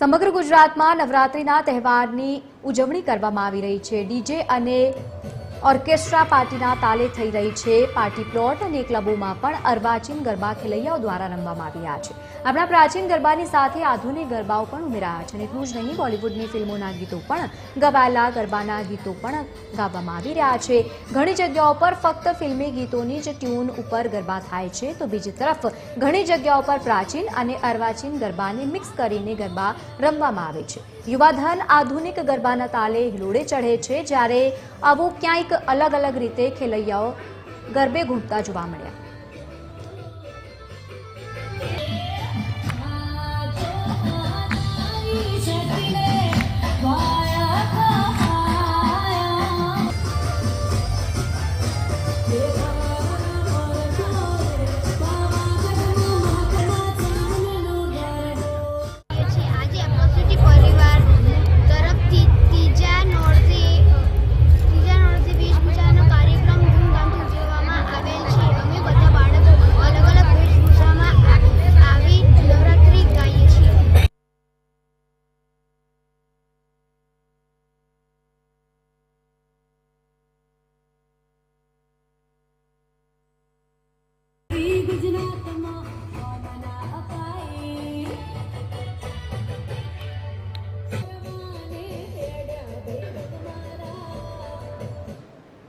સમગ્ર ગુજરાતમાં નવરાત્રિના તહેવારની ઉજવણી કરવામાં આવી રહી છે. ડીજે અને ઓર્કેસ્ટ્રા પાર્ટીના તાલે થઈ રહી છે. પાર્ટી પ્લોટ અને ક્લબોમાં પણ અર્વાચીન ગરબા ખેલૈયાઓ દ્વારા રમવામાં આવી રહ્યા છે. આપણા પ્રાચીન ગરબાની સાથે આધુનિક ગરબાઓ પણ ઉમેરાયા છે અને એટલું જ નહીં, બોલિવૂડની ફિલ્મોના ગીતો પણ ગવાયેલા ગરબાના ગીતો પણ ગાવામાં આવી રહ્યા છે. ઘણી જગ્યાઓ પર ફક્ત ફિલ્મી ગીતોની જ ટ્યુન ઉપર ગરબા થાય છે. તો બીજી તરફ, ઘણી જગ્યાઓ પર પ્રાચીન અને અર્વાચીન ગરબાને મિક્સ કરીને ગરબા રમવામાં આવે છે. યુવાધન આધુનિક ગરબાના તાલે હિલોડે ચઢે છે જ્યારે આવું ક્યાંક અલગ અલગ રીતે ખેલૈયાઓ ગરબે ઘૂમતા જોવા મળ્યા. ગુજરાતમાં